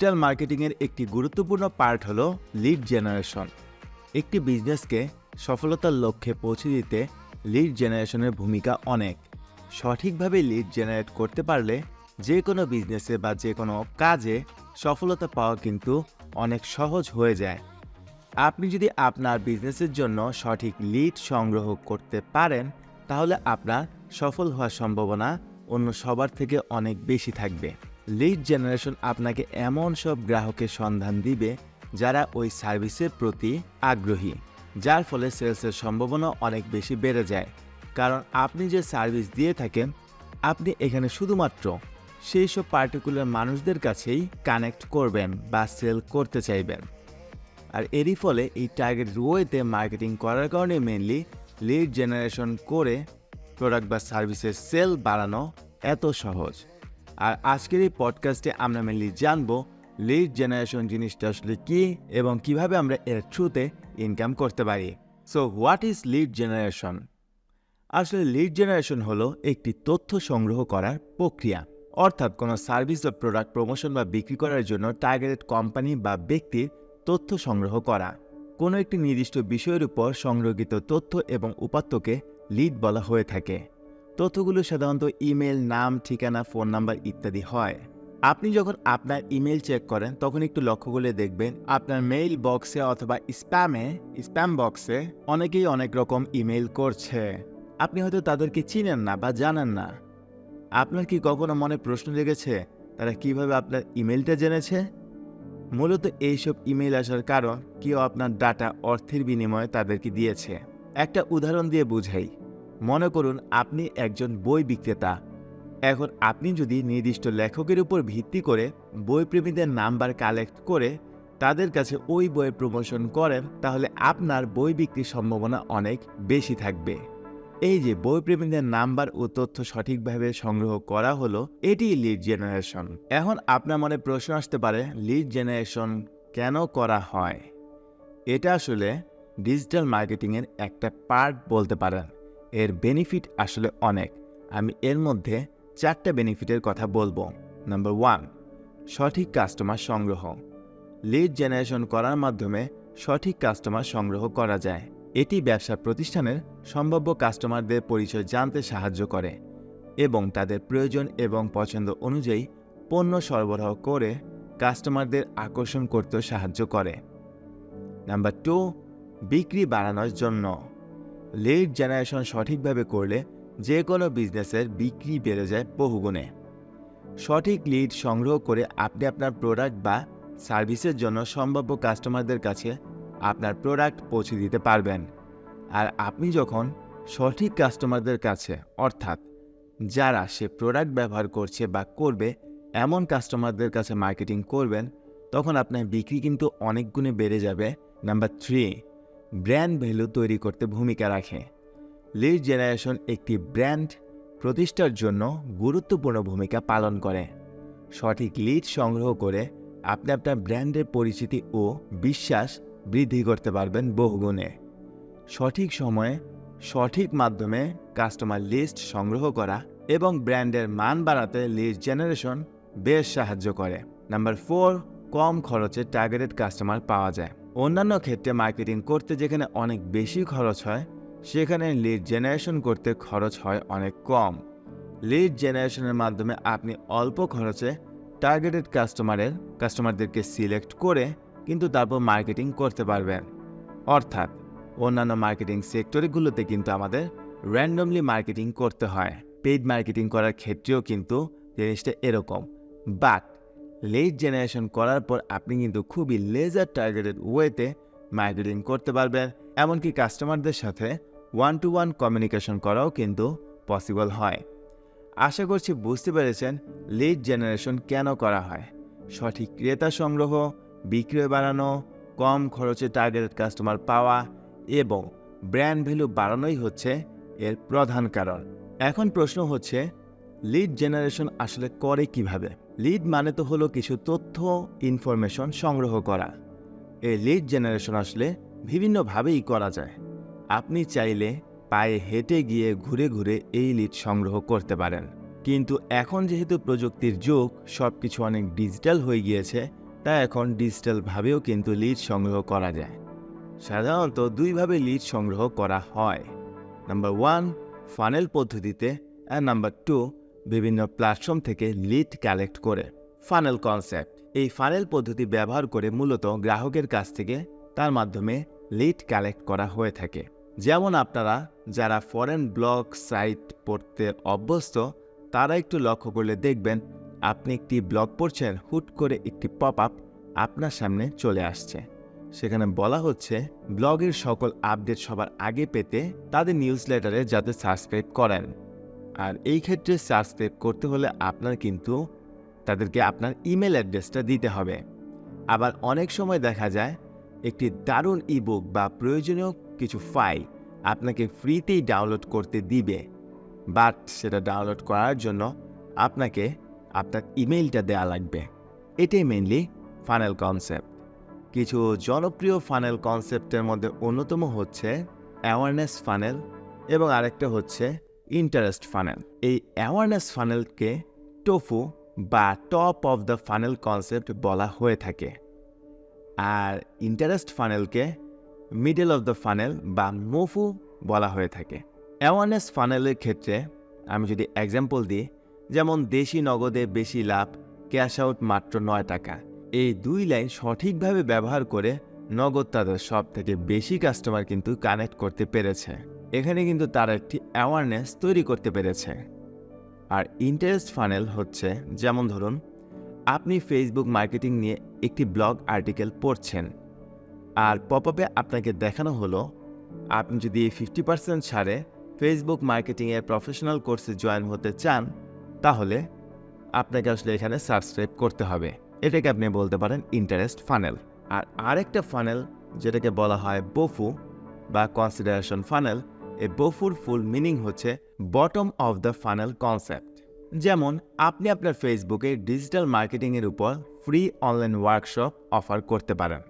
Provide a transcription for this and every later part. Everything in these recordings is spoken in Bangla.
ডিজিটাল মার্কেটিংয়ের একটি গুরুত্বপূর্ণ পার্ট হলো লিড জেনারেশন একটি বিজনেসকে সফলতার লক্ষ্যে পৌঁছে দিতে লিড জেনারেশনের ভূমিকা অনেক। সঠিকভাবে লিড জেনারেট করতে পারলে যে কোনো বিজনেসে বা যে কোনো কাজে সফলতা পাওয়া কিন্তু অনেক সহজ হয়ে যায়। আপনি যদি আপনার বিজনেসের জন্য সঠিক লিড সংগ্রহ করতে পারেন, তাহলে আপনার সফল হওয়ার সম্ভাবনা অন্য সবার থেকে অনেক বেশি থাকবে। লিড জেনারেশন আপনাকে এমন সব গ্রাহকের সন্ধান দিবে যারা ওই সার্ভিসের প্রতি আগ্রহী, যার ফলে সেলসের সম্ভাবনা অনেক বেশি বেড়ে যায়। কারণ আপনি যে সার্ভিস দিয়ে থাকেন, আপনি এখানে শুধুমাত্র সেই সব পার্টিকুলার মানুষদের কাছেই কানেক্ট করবেন বা সেল করতে চাইবেন। আর এরই ফলে এই টার্গেট রোয়েতে মার্কেটিং করার কারণে মেনলি লিড জেনারেশন করে প্রোডাক্ট বা সার্ভিসের সেল বাড়ানো এত সহজ। আর আজকের এই পডকাস্টে আমরা মেনলি জানব লিড জেনারেশন জিনিসটা আসলে কি এবং কীভাবে আমরা এর থ্রুতে ইনকাম করতে পারি। So what is lead generation আসলে লিড জেনারেশন হলো একটি তথ্য সংগ্রহ করার প্রক্রিয়া, অর্থাৎ কোনো সার্ভিস বা প্রোডাক্ট প্রমোশন বা বিক্রি করার জন্য টার্গেটেড কোম্পানি বা ব্যক্তির তথ্য সংগ্রহ করা। কোনো একটি নির্দিষ্ট বিষয়ের উপর সংগ্রহিত তথ্য এবং উপাত্তকে লিড বলা হয়ে থাকে। তথ্যগুলো সাধারণত ইমেল, নাম, ঠিকানা, ফোন নাম্বার ইত্যাদি হয়। আপনি যখন আপনার ইমেল চেক করেন, তখন একটু লক্ষ্য করে দেখবেন আপনার মেইল বক্সে অথবা স্প্যামে, স্প্যাম বক্সে অনেকেই অনেক রকম ইমেল করছে। আপনি হয়তো তাদেরকে চিনেন না বা জানেন না। আপনার কি কখনো মনে প্রশ্ন জেগেছে তারা কীভাবে আপনার ইমেলটা জেনেছে? মূলত এইসব ইমেল আসার কারণ, কেউ আপনার ডাটা অর্থের বিনিময়ে তাদেরকে দিয়েছে। একটা উদাহরণ দিয়ে বুঝাই। মনে করুন আপনি একজন বই বিক্রেতা। এখন আপনি যদি নির্দিষ্ট লেখকের উপর ভিত্তি করে বই প্রেমীদের নাম্বার কালেক্ট করে তাদের কাছে ওই বইয়ের প্রমোশন করেন, তাহলে আপনার বই বিক্রির সম্ভাবনা অনেক বেশি থাকবে। এই যে বই প্রেমীদের নাম্বার ও তথ্য সঠিকভাবে সংগ্রহ করা হলো, এটি লিড জেনারেশন এখন আপনার মনে প্রশ্ন আসতে পারে লিড জেনারেশন কেন করা হয়? এটা আসলে ডিজিটাল মার্কেটিংয়ের একটা পার্ট বলতে পারেন। এর বেনিফিট আসলে অনেক। আমি এর মধ্যে চারটা বেনিফিটের কথা বলব। নাম্বার ওয়ান সঠিক কাস্টমার সংগ্রহ। লিড জেনারেশন করার মাধ্যমে সঠিক কাস্টমার সংগ্রহ করা যায়। এটি ব্যবসা প্রতিষ্ঠানের সম্ভাব্য কাস্টমারদের পরিচয় জানতে সাহায্য করে এবং তাদের প্রয়োজন এবং পছন্দ অনুযায়ী পণ্য সরবরাহ করে কাস্টমারদের আকর্ষণ করতেও সাহায্য করে। নাম্বার টু বিক্রি বাড়ানোর জন্য। লিড জেনারেশন সঠিকভাবে করলে যে কোনো বিজনেসের বিক্রি বেড়ে যায় বহুগুণে। সঠিক লিড সংগ্রহ করে আপনি আপনার প্রোডাক্ট বা সার্ভিসের জন্য সম্ভাব্য কাস্টমারদের কাছে আপনার প্রোডাক্ট পৌঁছে দিতে পারবেন। আর আপনি যখন সঠিক কাস্টমারদের কাছে, অর্থাৎ যারা সে প্রোডাক্ট ব্যবহার করছে বা করবে, এমন কাস্টমারদের কাছে মার্কেটিং করবেন, তখন আপনার বিক্রি কিন্তু অনেক গুণে বেড়ে যাবে। নাম্বার থ্রি ব্র্যান্ড ভ্যালু তৈরি করতে ভূমিকা রাখে। লিড জেনারেশন একটি ব্র্যান্ড প্রতিষ্ঠার জন্য গুরুত্বপূর্ণ ভূমিকা পালন করে। সঠিক লিড সংগ্রহ করে আপনি আপনার ব্র্যান্ডের পরিচিতি ও বিশ্বাস বৃদ্ধি করতে পারবেন বহুগুণে। সঠিক সময়ে সঠিক মাধ্যমে কাস্টমার লিস্ট সংগ্রহ করা এবং ব্র্যান্ডের মান বাড়াতে লিড জেনারেশন বেশ সাহায্য করে। নাম্বার ফোর, কম খরচে টার্গেটেড কাস্টমার পাওয়া যায়। অন্যান্য ক্ষেত্রে মার্কেটিং করতে যেখানে অনেক বেশি খরচ হয়, সেখানে লিড জেনারেশন করতে খরচ হয় অনেক কম। লিড জেনারেশনের মাধ্যমে আপনি অল্প খরচে টার্গেটেড কাস্টমারের কাস্টমারদেরকে সিলেক্ট করে কিন্তু তারপর মার্কেটিং করতে পারবেন। অর্থাৎ, অন্যান্য মার্কেটিং সেক্টরগুলোতে কিন্তু আমাদের র্যান্ডমলি মার্কেটিং করতে হয়। পেইড মার্কেটিং করার ক্ষেত্রেও কিন্তু জিনিসটা এরকম। বাট লিড জেনারেশন করার পর আপনি কিন্তু খুবই লেজার টার্গেটেড ওয়েতে মার্কেটিং করতে পারবেন। এমনকি কাস্টমারদের সাথে ওয়ান টু ওয়ান কমিউনিকেশন করাও কিন্তু পসিবল হয়। আশা করছি বুঝতে পেরেছেন লিড জেনারেশন কেন করা হয়। সঠিক ক্রেতা সংগ্রহ, বিক্রয় বাড়ানো, কম খরচে টার্গেটেড কাস্টমার পাওয়া এবং ব্র্যান্ড ভ্যালু বাড়ানোই হচ্ছে এর প্রধান কারণ। এখন প্রশ্ন হচ্ছে লিড জেনারেশন আসলে করে কীভাবে? লিড মানে তো হলো কিছু তথ্য ইনফরমেশন সংগ্রহ করা। এই লিড জেনারেশন আসলে বিভিন্নভাবেই করা যায়। আপনি চাইলে পায়ে হেঁটে গিয়ে ঘুরে ঘুরে এই লিড সংগ্রহ করতে পারেন। কিন্তু এখন যেহেতু প্রযুক্তির যুগ সব কিছু অনেক ডিজিটাল হয়ে গিয়েছে তা এখন ডিজিটালভাবেও কিন্তু লিড সংগ্রহ করা যায়। সাধারণত দুইভাবে লিড সংগ্রহ করা হয়। নাম্বার ওয়ান ফানেল পদ্ধতিতে আর নাম্বার টু বিভিন্ন প্ল্যাটফর্ম থেকে লিড কালেক্ট করে। ফানেল কনসেপ্ট এই ফানেল পদ্ধতি ব্যবহার করে মূলত গ্রাহকের কাছ থেকে তার মাধ্যমে লিড কালেক্ট করা হয়ে থাকে। যেমন আপনারা যারা ফরেন ব্লগ সাইট পড়তে অভ্যস্ত, তারা একটু লক্ষ্য করলে দেখবেন আপনি একটি ব্লগ পড়ছেন, হুট করে একটি পপ আপ আপনার সামনে চলে আসছে। সেখানে বলা হচ্ছে, ব্লগের সকল আপডেট সবার আগে পেতে তাদের নিউজ লেটারে যাতে সাবস্ক্রাইব করেন। আর এই ক্ষেত্রে সাবস্ক্রাইব করতে হলে আপনার কিন্তু তাদেরকে আপনার ইমেল অ্যাড্রেসটা দিতে হবে। আবার অনেক সময় দেখা যায় একটি দারুণ ইবুক বা প্রয়োজনীয় কিছু ফাইল আপনাকে ফ্রিতেই ডাউনলোড করতে দিবে বাট সেটা ডাউনলোড করার জন্য আপনাকে আপনার ইমেইলটা দেওয়া লাগবে। এটাই মেনলি ফানেল কনসেপ্ট কিছু জনপ্রিয় ফানেল কনসেপ্টের মধ্যে অন্যতম হচ্ছে অ্যাওয়ারনেস ফানেল এবং আরেকটা হচ্ছে ইন্টারেস্ট ফানেল এই অ্যাওয়ারনেস ফানেলকে টোফু বা top of the funnel concept বলা হয়ে থাকে। আর ইন্টারেস্ট ফানেলকে মিডল অফ দ্য ফানেল বা মোফু বলা হয়ে থাকে। অ্যাওয়ারনেস ফানেলের ক্ষেত্রে আমি যদি এক্সাম্পল দিই, যেমন দেশি নগদে বেশি লাভ ক্যাশ আউট মাত্র নয় টাকা। এই দুই লাইন সঠিকভাবে ব্যবহার করে নগদ তাদের সব থেকে বেশি কাস্টমার কিন্তু কানেক্ট করতে পেরেছে। এখানে কিন্তু তারা একটি অ্যাওয়ারনেস তৈরি করতে পেরেছে। আর ইন্টারেস্ট ফানেল হচ্ছে, যেমন ধরুন, আপনি ফেসবুক মার্কেটিং নিয়ে একটি ব্লগ আর্টিকেল পড়ছেন। আর পপ আপে আপনাকে দেখানো হলো, আপনি যদি ফিফটি পার্সেন্ট ছাড়ে ফেসবুক মার্কেটিংয়ের প্রফেশনাল কোর্সে জয়েন হতে চান, তাহলে আপনাকে আসলে এখানে সাবস্ক্রাইব করতে হবে। এটাকে আপনি বলতে পারেন ইন্টারেস্ট ফানেল আর আরেকটা ফানেল যেটাকে বলা হয় বফু বা কনসিডারেশন ফানেল এই বফুর ফুল মিনিং হচ্ছে bottom of the funnel concept যেমন, আপনি আপনার ফেসবুকে ডিজিটাল মার্কেটিংয়ের উপর ফ্রি অনলাইন ওয়ার্কশপ অফার করতে পারেন।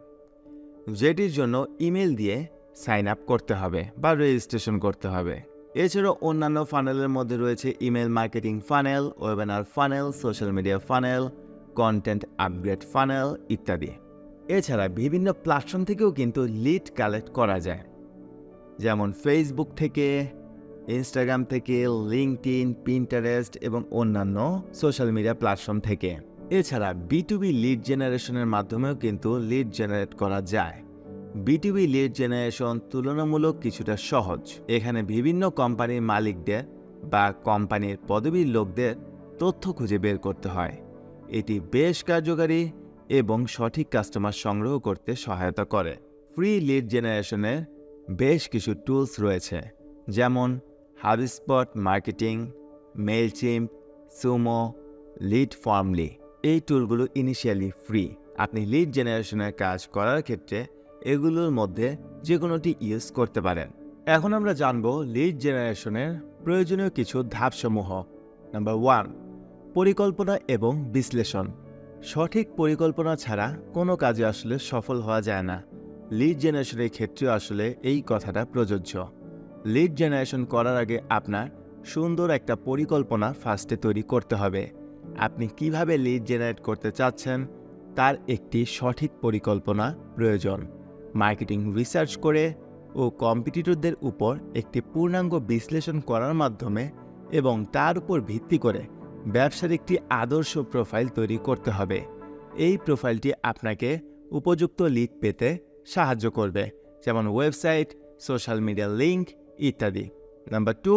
যেটির জন্য ইমেল দিয়ে সাইন আপ করতে হবে বা রেজিস্ট্রেশন করতে হবে। এছাড়াও অন্যান্য ফানেলের মধ্যে রয়েছে email marketing funnel webinar funnel social media funnel content upgrade funnel ইত্যাদি। এছাড়া বিভিন্ন প্ল্যাটফর্ম থেকেও কিন্তু লিড কালেক্ট করা যায়। যেমন ফেসবুক থেকে ইনস্টাগ্রাম থেকে লিঙ্কড ইন পিন্টারেস্ট এবং অন্যান্য সোশ্যাল মিডিয়া প্ল্যাটফর্ম থেকে। এছাড়া বিটুবি লিড জেনারেশনের মাধ্যমেও কিন্তু লিড জেনারেট করা যায়। বিটুবি লিড জেনারেশন তুলনামূলক কিছুটা সহজ। এখানে বিভিন্ন কোম্পানির মালিকদের বা কোম্পানির পদবীর লোকদের তথ্য খুঁজে বের করতে হয়। এটি বেশ কার্যকারী এবং সঠিক কাস্টমার সংগ্রহ করতে সহায়তা করে। ফ্রি লিড জেনারেশনের বেশ কিছু টুলস রয়েছে, যেমন HubSpot marketing Mailchimp Sumo Leadformly এই টুলগুলো ইনিশিয়ালি ফ্রি আপনি লিড জেনারেশনের কাজ করার ক্ষেত্রে এগুলোর মধ্যে যে কোনোটি ইউজ করতে পারেন। এখন আমরা জানব লিড জেনারেশনের প্রয়োজনীয় কিছু ধাপসমূহ। নাম্বার ওয়ান পরিকল্পনা এবং বিশ্লেষণ। সঠিক পরিকল্পনা ছাড়া কোনো কাজে আসলে সফল হওয়া যায় না। লিড জেনারেশনের ক্ষেত্রে আসলে এই কথাটা প্রযোজ্য। লিড জেনারেশন করার আগে আপনার সুন্দর একটা পরিকল্পনা ফার্স্টে তৈরি করতে হবে। আপনি কীভাবে লিড জেনারেট করতে চাচ্ছেন, তার একটি সঠিক পরিকল্পনা প্রয়োজন। মার্কেটিং রিসার্চ করে ও কম্পিটিটরদের উপর একটি পূর্ণাঙ্গ বিশ্লেষণ করার মাধ্যমে এবং তার উপর ভিত্তি করে ব্যবসার একটি আদর্শ প্রোফাইল তৈরি করতে হবে। এই প্রোফাইলটি আপনাকে উপযুক্ত লিড পেতে সাহায্য করবে, যেমন ওয়েবসাইট, সোশ্যাল মিডিয়া লিঙ্ক ইত্যাদি। নাম্বার টু,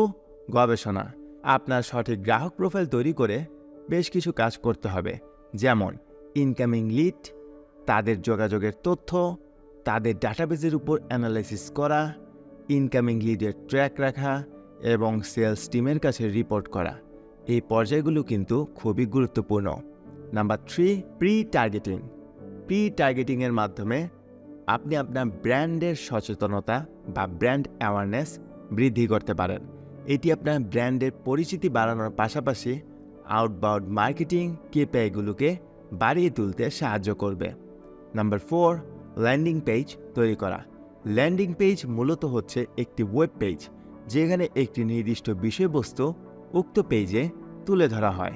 গবেষণা। আপনার সঠিক গ্রাহক প্রোফাইল তৈরি করে বেশ কিছু কাজ করতে হবে, যেমন ইনকামিং লিড তাদের যোগাযোগের তথ্য, তাদের ডাটাবেসের উপর অ্যানালাইসিস করা ইনকামিং লিডের ট্র্যাক রাখা এবং সেলস টিমের কাছে রিপোর্ট করা। এই পর্যায়গুলো কিন্তু খুবই গুরুত্বপূর্ণ। Number three pre targeting pre টার্গেটিংয়ের মাধ্যমে আপনি আপনার ব্র্যান্ডের সচেতনতা বা ব্র্যান্ড অ্যাওয়ারনেস বৃদ্ধি করতে পারেন। এটি আপনার ব্র্যান্ডের পরিচিতি বাড়ানোর পাশাপাশি আউটবাউন্ড মার্কেটিং কেপিআইগুলোকে বাড়িয়ে তুলতে সাহায্য করবে। নাম্বার ফোর ল্যান্ডিং পেজ তৈরি করা। ল্যান্ডিং পেজ মূলত হচ্ছে একটি ওয়েব পেজ যেখানে একটি নির্দিষ্ট বিষয়বস্তু উক্ত পেজে তুলে ধরা হয়।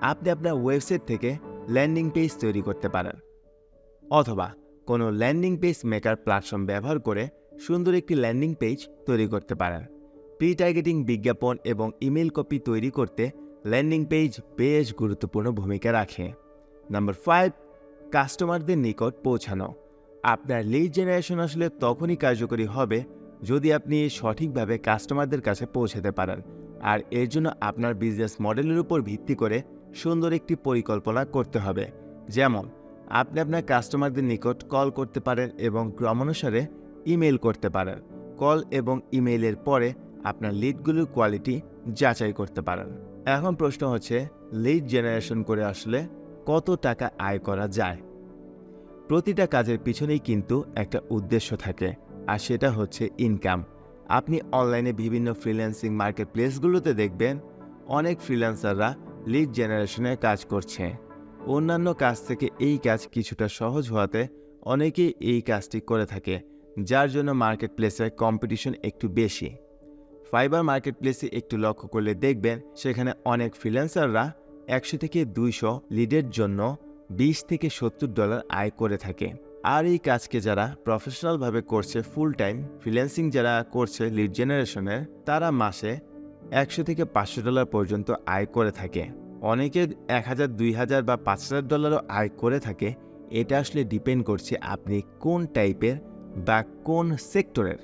আপনি আপনার ওয়েবসাইট থেকে ল্যান্ডিং পেজ তৈরি করতে পারেন। অথবা কোনো ল্যান্ডিং পেজ মেকার প্ল্যাটফর্ম ব্যবহার করে সুন্দর একটি ল্যান্ডিং পেজ তৈরি করতে পারেন। প্রি টার্গেটিং বিজ্ঞাপন এবং ইমেল কপি তৈরি করতে ল্যান্ডিং পেজ বেশ গুরুত্বপূর্ণ ভূমিকা রাখে। নাম্বার ফাইভ, কাস্টমারদের নিকট পৌঁছানো। আপনার লিড জেনারেশন আসলে তখনই কার্যকরী হবে যদি আপনি সঠিকভাবে কাস্টমারদের কাছে পৌঁছাতে পারেন। আর এর জন্য আপনার বিজনেস মডেলের উপর ভিত্তি করে সুন্দর একটি পরিকল্পনা করতে হবে। যেমন আপনি আপনার কাস্টমারদের নিকট কল করতে পারেন এবং ক্রমানুসারে ইমেল করতে পারেন। কল এবং ইমেইলের পরে আপনার লিডগুলোর কোয়ালিটি যাচাই করতে পারেন। এখন প্রশ্ন হচ্ছে লিড জেনারেশন করে আসলে কত টাকা আয় করা যায়? প্রতিটা কাজের পিছনেই কিন্তু একটা উদ্দেশ্য থাকে, আর সেটা হচ্ছে ইনকাম আপনি অনলাইনে বিভিন্ন ফ্রিল্যান্সিং মার্কেট প্লেসগুলোতে দেখবেন, অনেক ফ্রিল্যান্সাররা লিড জেনারেশনের কাজ করছে। অন্যান্য কাজ থেকে এই কাজ কিছুটা সহজ হওয়াতে অনেকেই এই কাজটি করে থাকে, যার জন্য মার্কেট প্লেসে কম্পিটিশন একটু বেশি। ফাইবার মার্কেট প্লেসে একটু লক্ষ্য করলে দেখবেন সেখানে অনেক ফ্রিল্যান্সাররা একশো থেকে দুইশো লিডের জন্য বিশ থেকে সত্তর ডলার আয় করে থাকে। আর এই কাজকে যারা প্রফেশনালভাবে করছে ফুল টাইম, ফ্রিল্যান্সিং যারা করছে লিড জেনারেশনের, তারা মাসে একশো থেকে পাঁচশো ডলার পর্যন্ত আয় করে থাকে। অনেকে এক হাজার, দুই হাজার বা পাঁচ হাজার ডলারও আয় করে থাকে। এটা আসলে ডিপেন্ড করছে আপনি কোন টাইপের বা কোন সেক্টরের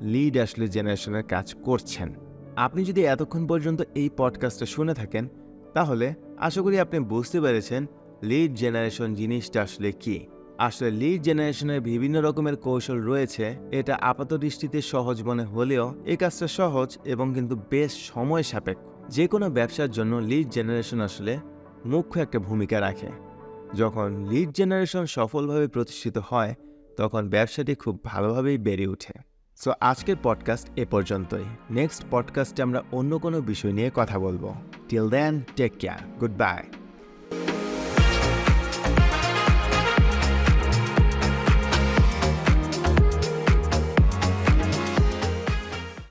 লিড আসলে জেনারেশনের কাজ করছেন। আপনি যদি এতক্ষণ পর্যন্ত এই পডকাস্টটা শুনে থাকেন, তাহলে আশা করি আপনি বুঝতে পেরেছেন লিড জেনারেশন জিনিসটা আসলে কি। আসলে লিড জেনারেশনের বিভিন্ন রকমের কৌশল রয়েছে, এটা আপাত দৃষ্টিতে সহজ মনে হলেও এই কাজটা সহজ এবং কিন্তু বেশ সময় সাপেক্ষ। যে কোনো ব্যবসার জন্য লিড জেনারেশন আসলে মুখ্য একটা ভূমিকা রাখে। যখন লিড জেনারেশন সফলভাবে প্রতিষ্ঠিত হয়, তখন ব্যবসাটি খুব ভালোভাবেই বেড়ে ওঠে। সো আজকের পডকাস্ট এ পর্যন্তই। নেক্সট পডকাস্টে আমরা অন্য কোনো বিষয় নিয়ে কথা বলব। Till then take care goodbye